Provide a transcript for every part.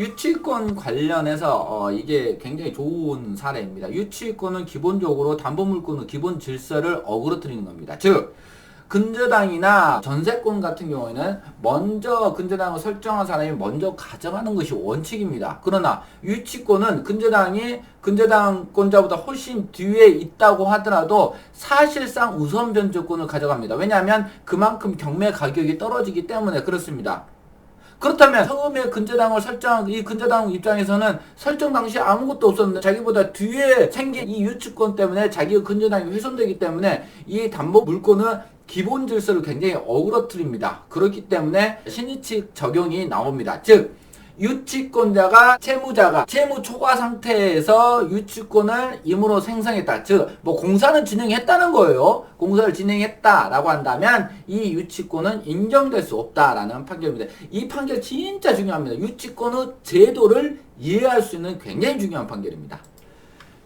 유치권 관련해서 어, 이게 굉장히 좋은 사례입니다. 유치권은 기본적으로 담보물권의 기본 질서를 어그러뜨리는 겁니다. 즉 근저당이나 전세권 같은 경우에는 먼저 근저당을 설정한 사람이 먼저 가져가는 것이 원칙입니다. 그러나 유치권은 근저당이 근저당권자보다 훨씬 뒤에 있다고 하더라도 사실상 우선 변제권을 가져갑니다. 왜냐하면 그만큼 경매 가격이 떨어지기 때문에 그렇습니다. 그렇다면 처음에 근저당을 설정한 이 근저당 입장에서는 설정 당시 아무것도 없었는데 자기보다 뒤에 생긴 이 유치권 때문에 자기의 근저당이 훼손되기 때문에 이 담보 물권은 기본 질서를 굉장히 어그러뜨립니다. 그렇기 때문에 신의칙 적용이 나옵니다. 즉 유치권자가 채무자가 채무 초과 상태에서 유치권을 임으로 생성했다. 즉, 뭐 공사는 진행했다는 거예요. 공사를 진행했다라고 한다면 이 유치권은 인정될 수 없다라는 판결입니다. 이 판결 진짜 중요합니다. 유치권의 제도를 이해할 수 있는 굉장히 중요한 판결입니다.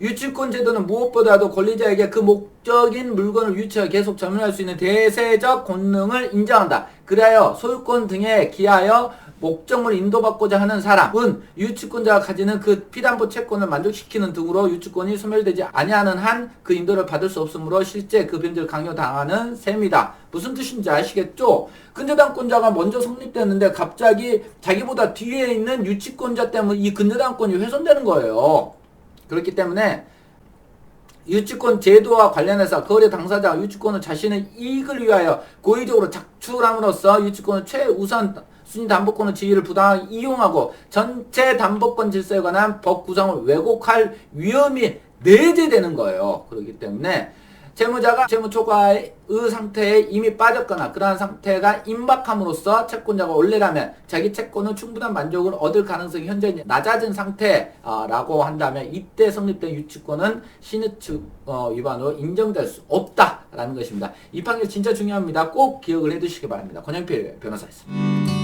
유치권 제도는 무엇보다도 권리자에게 그 목적인 물건을 유치하여 계속 점유할 수 있는 대세적 권능을 인정한다. 그리하여 소유권 등에 기하여 목적물을 인도받고자 하는 사람은 유치권자가 가지는 그 피담보 채권을 만족시키는 등으로 유치권이 소멸되지 아니하는 한 그 인도를 받을 수 없으므로 실제 그 변제를 강요당하는 셈이다. 무슨 뜻인지 아시겠죠? 근저당권자가 먼저 성립됐는데 갑자기 자기보다 뒤에 있는 유치권자 때문에 이 근저당권이 훼손되는 거예요. 그렇기 때문에 유치권 제도와 관련해서 거래 당사자가 유치권을 자신의 이익을 위하여 고의적으로 작출함으로써 유치권의 최우선 순위 담보권의 지위를 부당하게 이용하고 전체 담보권 질서에 관한 법 구성을 왜곡할 위험이 내재되는 거예요. 그렇기 때문에 채무자가 채무 초과의 상태에 이미 빠졌거나 그러한 상태가 임박함으로써 채권자가 원래라면 자기 채권은 충분한 만족을 얻을 가능성이 현재 낮아진 상태라고 한다면 이때 성립된 유치권은 신의축 어, 위반으로 인정될 수 없다라는 것입니다. 이 판결 진짜 중요합니다. 꼭 기억을 해두시기 바랍니다. 권영필 변호사였습니다.